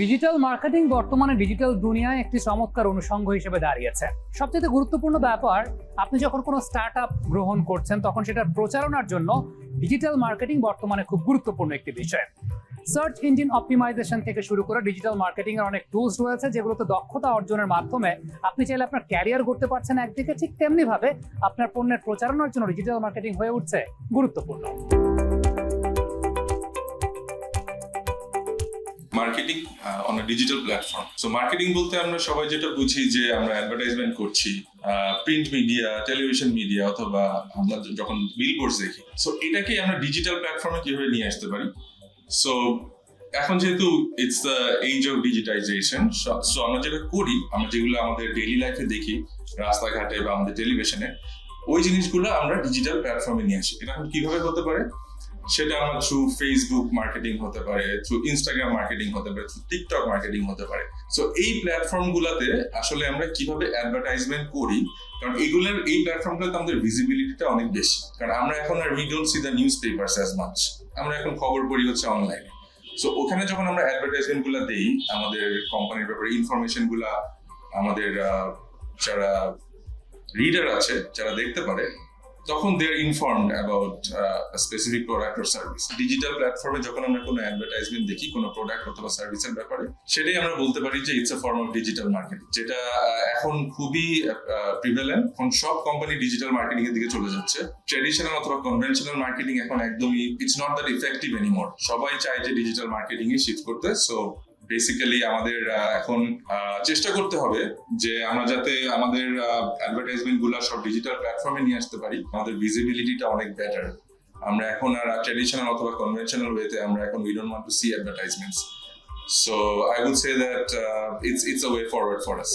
Digital marketing বর্তমানে digital দুনিয়ায় একটি চমৎকার অনুষঙ্গ হিসেবে দাঁড়িয়েছে। সবচেয়ে গুরুত্বপূর্ণ ব্যাপার, আপনি যখন কোনো স্টার্ট গ্রহণ করছেন, তখন সেটার প্রচারণার জন্য ডিজিটাল মার্কেটিং বর্তমানে খুব গুরুত্বপূর্ণ একটি বিষয়। সার্চ ইঞ্জিন অপটিমাইজেশন থেকে শুরু করে ডিজিটাল মার্কেটিং এর অনেক টুলস রয়েছে, যেগুলোতে দক্ষতা অর্জনের মাধ্যমে আপনি চাইলে আপনার ক্যারিয়ার করতে পারছেন। একদিকে ঠিক তেমনি ভাবে আপনার পণ্যের প্রচারণার জন্য ডিজিটাল মার্কেটিং হয়ে উঠছে, গুরুত্বপূর্ণ। Marketing on digital platform so marketing বলতে আমরা সবাই যেটা বুঝি যে আমরা অ্যাডভার্টাইজমেন্ট করছি প্রিন্ট মিডিয়া টেলিভিশন মিডিয়া অথবা আমরা যখন বিলবোর্ডস দেখি। সো এটাকে আমরা ডিজিটাল প্ল্যাটফর্মে কীভাবে নিয়ে আসতে পারি? সো এখন যেহেতু it's the age of digitization so আমরা যেটা করি, আমরা যেগুলো আমাদের ডেইলি লাইফে দেখি, রাস্তাঘাটে বা আমাদের টেলিভিশনে ওই জিনিসগুলো আমরা ডিজিটাল প্ল্যাটফর্মে নিয়ে আসি। এটা এখন কীভাবে হতে পারে? সেটা আমার থ্রু ফেসবুক মার্কেটিং হতে পারে থ্রু ইনস্টাগ্রাম মার্কেটিং হতে পারে থ্রু টিকটক মার্কেটিং হতে পারে। সো এই প্ল্যাটফর্ম গুলাতে আসলে আমরা কীভাবে অ্যাডভার্টাইজমেন্ট করি? কারণ এগুলোর, এই প্ল্যাটফর্মগুলোতে আমাদের ভিজিবিলিটিটা অনেক বেশি। কারণ আমরা এখন আর we see the newspapers as much আমরা এখন খবর পড়ি হচ্ছে অনলাইনে সো ওখানে যখন আমরা অ্যাডভার্টাইজমেন্টগুলা দেই, আমাদের কোম্পানির ব্যাপারে ইনফরমেশনগুলা, আমাদের যারা রিডার আছে, যারা দেখতে পারে তখন they are informed about specific product or service digital প্ল্যাটফর্মে যখন আমরা কোনো অ্যাডভার্টাইজমেন্ট দেখি, কোনো প্রোডাক্ট অথবা সার্ভিসের ব্যাপারে, সেটাই আমরা বলতে পারি যে it's a form of digital marketing যেটা এখন খুবই প্রিভেলেন্ট এখন সব কোম্পানি ডিজিটাল মার্কেটিং এর দিকে চলে যাচ্ছে। ট্রেডিশনাল অথবা কনভেনশনাল মার্কেটিং এখন একদমই it's not that effective anymore সবাই চায় যে ডিজিটাল মার্কেটিং এ শিফট করতে সো বেসিক্যালি আমাদের এখন চেষ্টা করতে হবে যে আমরা যাতে আমাদের অ্যাডভার্টাইজমেন্টগুলা সব ডিজিটাল প্ল্যাটফর্মে নিয়ে আসতে পারি। আমাদের ভিজিবিলিটিটা অনেক বেটার আমরা এখন আর ট্রেডিশনাল অথবা কনভেনশনাল ওয়েতে আমরা এখন we don't want to see advertisements so I would say that it's it's a way forward for us